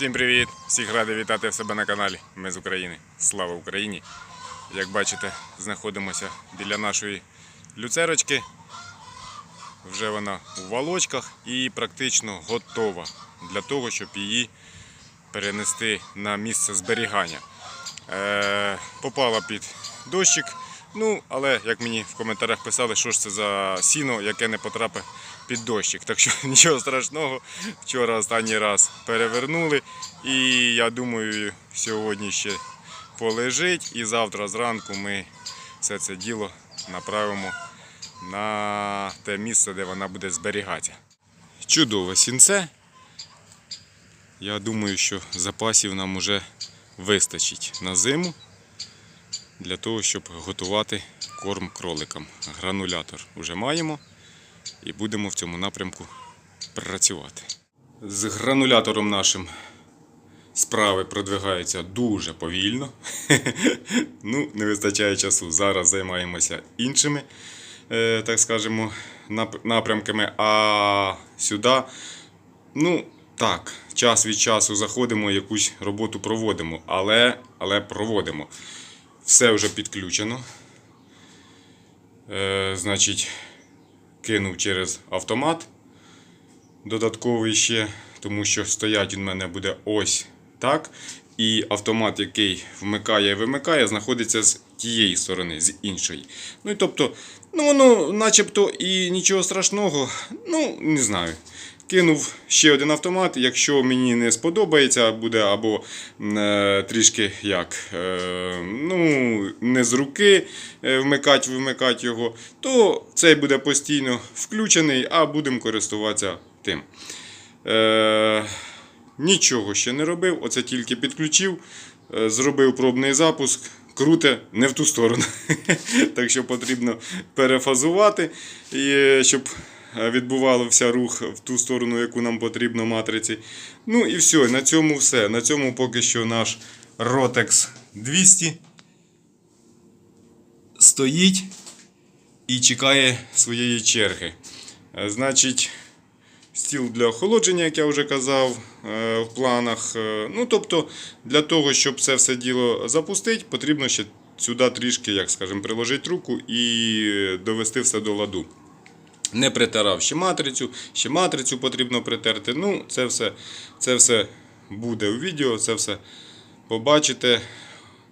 Всім привіт! Всіх радий вітати в себе на каналі. Ми з України. Слава Україні! Як бачите, знаходимося біля нашої люцерочки. Вже вона у валочках і практично готова для того, щоб її перенести на місце зберігання. Е, попала під дощик. Ну, але як мені в коментарях писали, що ж це за сіно, яке не потрапить під дощик. Так що нічого страшного. Вчора останній раз перевернули. І я думаю, сьогодні ще полежить. І завтра зранку ми все це діло направимо на те місце, де вона буде зберігатися. Чудове сінце. Я думаю, що запасів нам уже вистачить на зиму для того, щоб готувати корм кроликам. Гранулятор вже маємо і будемо в цьому напрямку працювати. З гранулятором нашим справи продвигаються дуже повільно. ну, не вистачає часу. Зараз займаємося іншими, е, так скажемо, напрямками. А сюди, ну, так, час від часу заходимо, якусь роботу проводимо, але, але проводимо. Все вже підключено. Е, значить, кинув через автомат додатковий ще, тому що стоять він мене буде ось так. І автомат, який вмикає і вимикає, знаходиться з тієї сторони, з іншої. Ну і тобто, ну воно начебто і нічого страшного, ну, не знаю. Кинув ще один автомат. Якщо мені не сподобається, буде або е, трішки як е, ну, не з руки е, вмикати, вимикати його, то цей буде постійно включений, а будемо користуватися тим. Нічого ще не робив, оце тільки підключив, зробив пробний запуск. Круте не в ту сторону. так що потрібно перефазувати, щоб відбувався рух в ту сторону, яку нам потрібно матриці. Ну і все, на цьому все. На цьому поки що наш Rotex 200 стоїть і чекає своєї черги. Е, Значить, стіл для охолодження, як я вже казав, е, в планах. Е, Ну, тобто, для того, щоб це все діло запустити, потрібно ще сюди трішки, як скажемо, приложити руку і довести все до ладу. Не притирав ще матрицю, ще матрицю потрібно притерти. Ну, це все, це все буде у відео, це все побачите,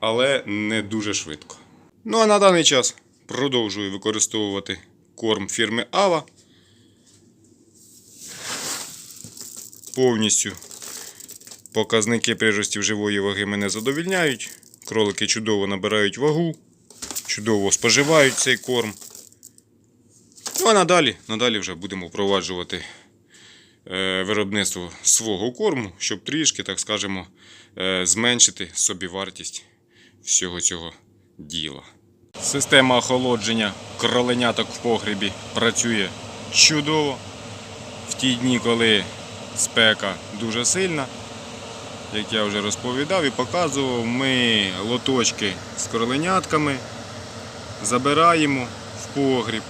але не дуже швидко. Ну а на даний час продовжую використовувати корм фірми Ава. Повністю показники приростів живої ваги мене задовільняють. Кролики чудово набирають вагу, чудово споживають цей корм. Ну а надалі, надалі вже будемо впроваджувати е, виробництво свого корму, щоб трішки, так скажемо, е, зменшити собівартість всього цього діла. Система охолодження кроленяток в погребі працює чудово. В ті дні, коли спека дуже сильна, як я вже розповідав і показував, ми лоточки з кроленятками забираємо в погріб,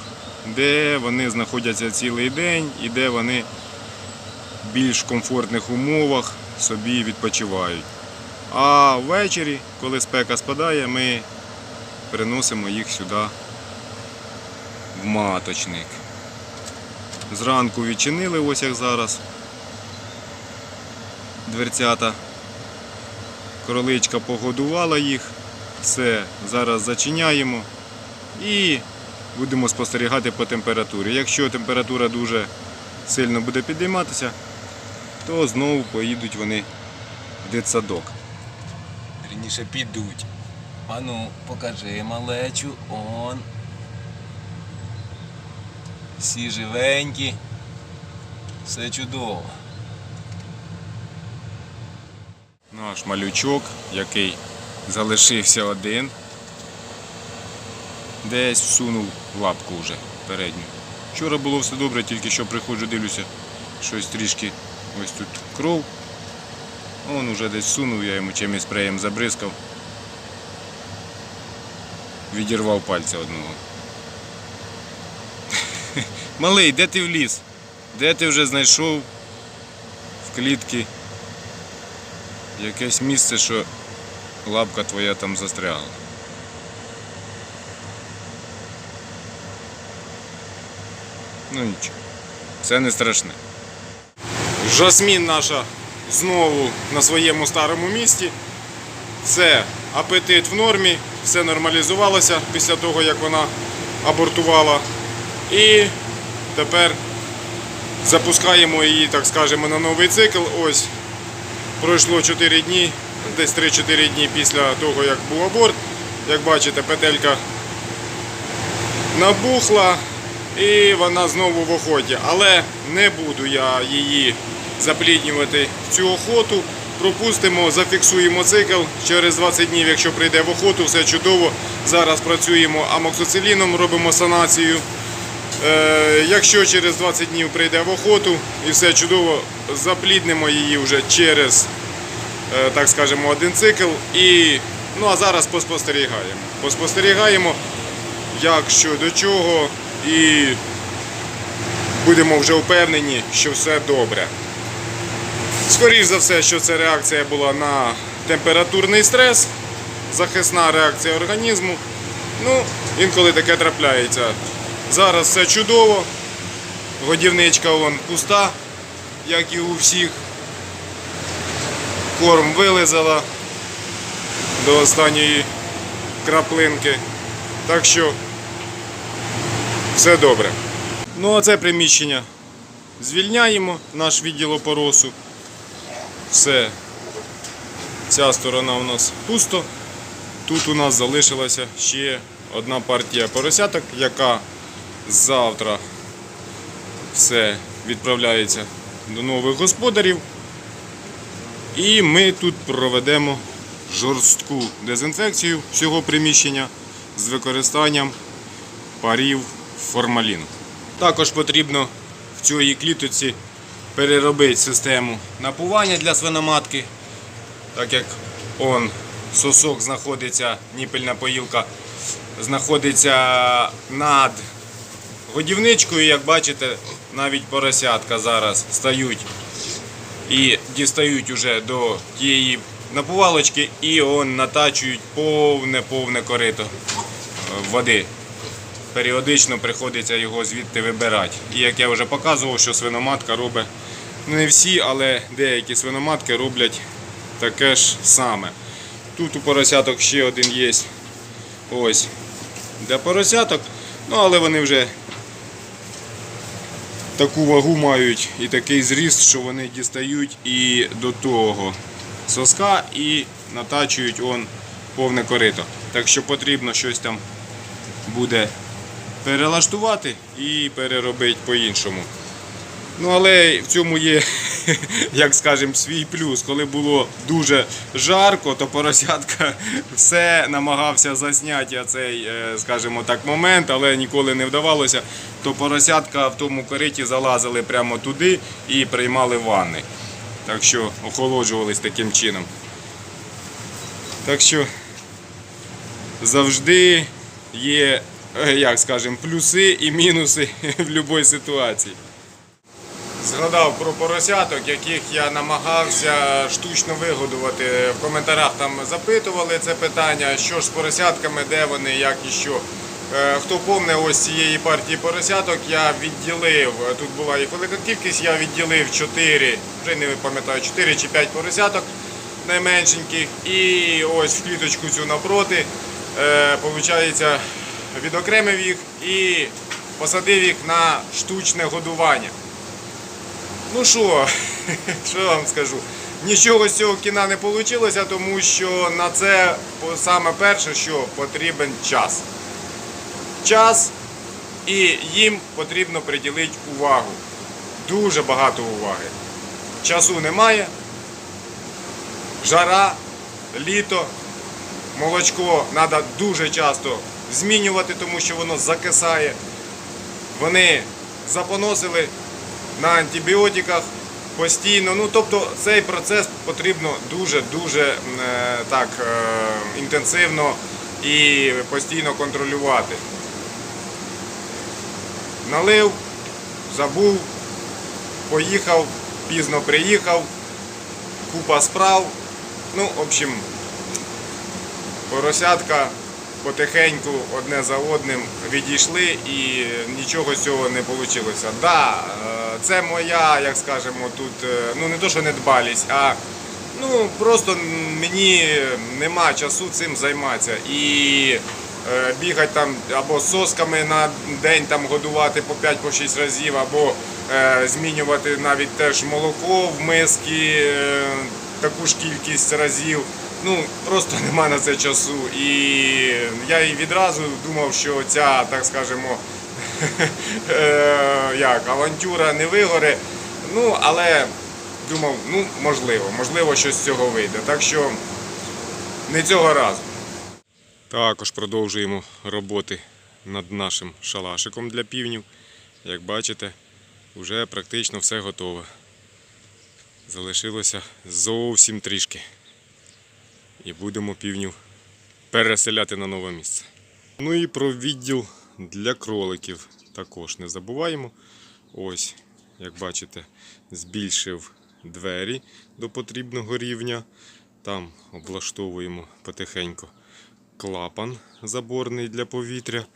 де вони знаходяться цілий день і де вони в більш комфортних умовах собі відпочивають. А ввечері, коли спека спадає, ми переносимо їх сюди в маточник. Зранку відчинили, ось як зараз. Дверцята. Кроличка погодувала їх. Все, зараз зачиняємо і будемо спостерігати по температурі. Якщо температура дуже сильно буде підійматися, то знову поїдуть вони в дитсадок. Вірніше підуть. Ану, покажи малечу, он. Всі живенькі. Все чудово. Наш малючок, який залишився один, десь всунув лапку вже передню. Вчора було все добре, тільки що приходжу, дивлюся, щось трішки ось тут кров. Он уже десь всунув, я йому чимось спреєм забризкав. Відірвав пальця одного. Малий, де ти вліз? Де ти вже знайшов в клітки якесь місце, що лапка твоя там застрягла. Ну нічого, це не страшне. Жасмін наша знову на своєму старому місці. Все, апетит в нормі, все нормалізувалося після того, як вона абортувала. І тепер запускаємо її, так скажемо, на новий цикл. Ось пройшло 4 дні, десь 3-4 дні після того, як був аборт. Як бачите, петелька набухла і вона знову в охоті. Але не буду я її запліднювати в цю охоту. Пропустимо, зафіксуємо цикл. Через 20 днів, якщо прийде в охоту, все чудово. Зараз працюємо амоксоциліном, робимо санацію. Е, якщо через 20 днів прийде в охоту і все чудово, запліднимо її вже через, е, так скажемо, один цикл. І, ну а зараз поспостерігаємо. Поспостерігаємо, як що до чого, і будемо вже впевнені, що все добре. Скоріше за все, що це реакція була на температурний стрес, захисна реакція організму. Ну, інколи таке трапляється. Зараз все чудово. Годівничка вон пуста, як і у всіх. Корм вилизала до останньої краплинки. Так що все добре. Ну а це приміщення звільняємо, наш відділ опоросу. Все. Ця сторона у нас пусто. Тут у нас залишилася ще одна партія поросяток, яка завтра все відправляється до нових господарів. І ми тут проведемо жорстку дезінфекцію всього приміщення з використанням парів формаліну. Також потрібно в цій клітоці переробити систему напування для свиноматки, так як он сосок знаходиться, ніпельна поїлка знаходиться над годівничкою, як бачите, навіть поросятка зараз стають і дістають уже до тієї напувалочки і он натачують повне-повне корито е, води. Періодично приходиться його звідти вибирати. І як я вже показував, що свиноматка робить, ну не всі, але деякі свиноматки роблять таке ж саме. Тут у поросяток ще один є. Ось. Для поросяток. Ну, але вони вже таку вагу мають і такий зріст, що вони дістають і до того соска і натачують он повне корито. Так що потрібно щось там буде перелаштувати і переробити по-іншому. Ну, але в цьому є, як скажемо, свій плюс. Коли було дуже жарко, то поросятка все намагався засняти цей, е, скажімо так, момент, але ніколи не вдавалося. То поросятка в тому кориті залазили прямо туди і приймали ванни. Так що охолоджувались таким чином. Так що завжди є, як скажемо, плюси і мінуси в будь-якій ситуації. Згадав про поросяток, яких я намагався штучно вигодувати. В коментарях там запитували це питання, що ж з поросятками, де вони, як і що. Е, Хто помне ось цієї партії поросяток, я відділив, тут була їх велика кількість, я відділив 4, вже не пам'ятаю, 4 чи 5 поросяток найменшеньких. І ось в кліточку цю напроти, виходить, відокремив їх і посадив їх на штучне годування. Ну що, що вам скажу? Нічого з цього кіна не вийшло, тому що на це саме перше, що потрібен час. Час і їм потрібно приділити увагу. Дуже багато уваги. Часу немає. Жара, літо, молочко треба дуже часто змінювати, тому що воно закисає. Вони запоносили на антибіотиках постійно. Ну, тобто цей процес потрібно дуже-дуже е, так е, інтенсивно і постійно контролювати. Налив, забув, поїхав, пізно приїхав, купа справ, Ну, в общем, поросятка потихеньку одне за одним відійшли і нічого з цього не вийшло. Да, е, це моя, як скажемо, тут е, ну не то, що недбалість, а ну просто мені нема часу цим займатися. І е, бігати там або сосками на день там годувати по 5-6 разів, або змінювати навіть теж молоко в миски таку ж кількість разів. Ну, просто нема на це часу. І я і відразу думав, що ця, так скажемо, е, як, авантюра не вигоре. Ну, але думав, ну, можливо, можливо, щось з цього вийде. Так що не цього разу. Також продовжуємо роботи над нашим шалашиком для півнів. Як бачите, вже практично все готове. Залишилося зовсім трішки. І будемо півнів переселяти на нове місце. Ну і про відділ для кроликів також не забуваємо. Ось, як бачите, збільшив двері до потрібного рівня. Там облаштовуємо потихеньку клапан заборний для повітря.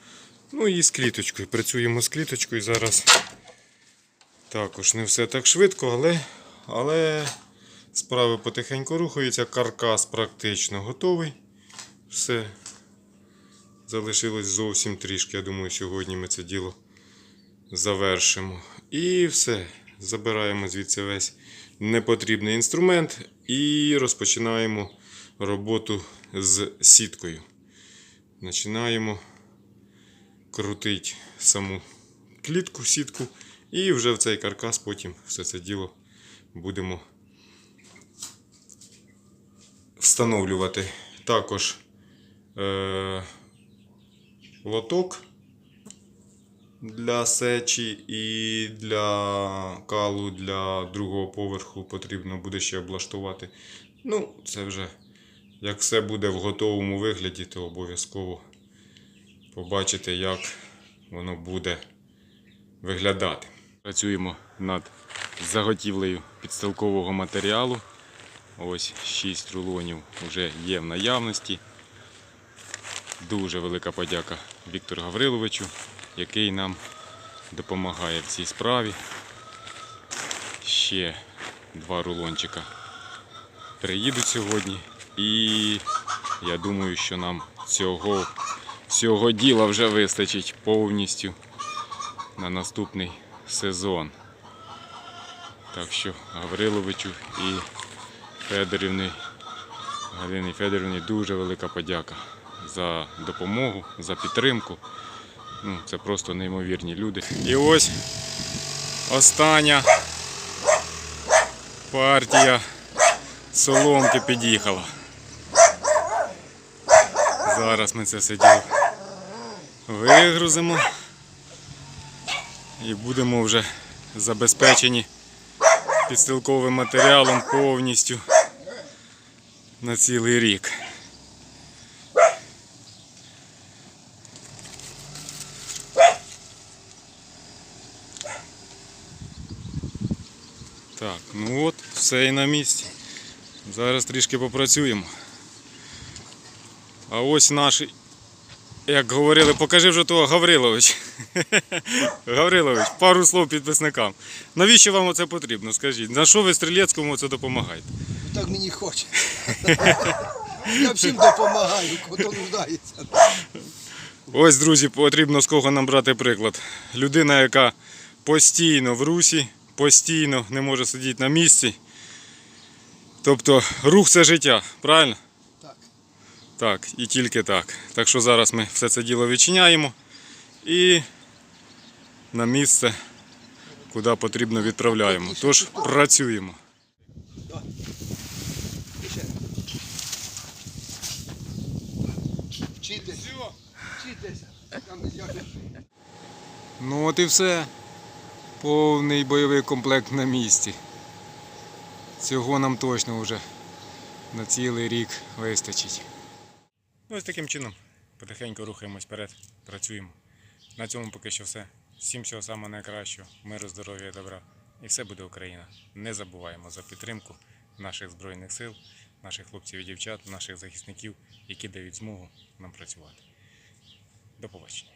Ну і з кліточкою. Працюємо з кліточкою зараз. Також не все так швидко, але, але справи потихеньку рухаються. Каркас практично готовий. Все. Залишилось зовсім трішки. Я думаю, сьогодні ми це діло завершимо. І все. Забираємо звідси весь непотрібний інструмент і розпочинаємо роботу з сіткою. Починаємо крутити саму клітку, сітку, і вже в цей каркас потім все це діло будемо встановлювати. Також е- лоток для сечі і для калу для другого поверху потрібно буде ще облаштувати. Ну, це вже як все буде в готовому вигляді, то обов'язково побачите, як воно буде виглядати. Працюємо над заготівлею підстилкового матеріалу. Ось 6 рулонів вже є в наявності. Дуже велика подяка Віктору Гавриловичу, який нам допомагає в цій справі. Ще два рулончика приїдуть сьогодні. І я думаю, що нам цього, цього діла вже вистачить повністю на наступний сезон. Так що Гавриловичу і Федорівні, Галині Федорівні дуже велика подяка за допомогу, за підтримку. Ну, це просто неймовірні люди. І ось остання партія соломки під'їхала. Зараз ми це все діло вигрузимо і будемо вже забезпечені підстилковим матеріалом повністю на цілий рік. Так, ну от, все і на місці. Зараз трішки попрацюємо. А ось наш, як говорили, покажи вже того Гаврилович. Гаврилович, пару слов підписникам. Навіщо вам це потрібно? Скажіть, на що ви стрілецькому це допомагаєте? Так мені хоче. Я всім допомагаю, хто нуждається. Ось, друзі, потрібно з кого нам брати приклад. Людина, яка постійно в русі, постійно не може сидіти на місці. Тобто рух це життя, правильно? Так. Так, і тільки так. Так що зараз ми все це діло відчиняємо і на місце, куди потрібно відправляємо. Тож працюємо. Ще. Вчитись. Вчитися. Там я ж- Ну от і все. Повний бойовий комплект на місці. Цього нам точно вже на цілий рік вистачить. Ось таким чином потихеньку рухаємось вперед, працюємо. На цьому поки що все. Всім всього самого найкращого, миру, здоров'я добра. І все буде Україна. Не забуваємо за підтримку наших Збройних сил, наших хлопців і дівчат, наших захисників, які дають змогу нам працювати. До побачення.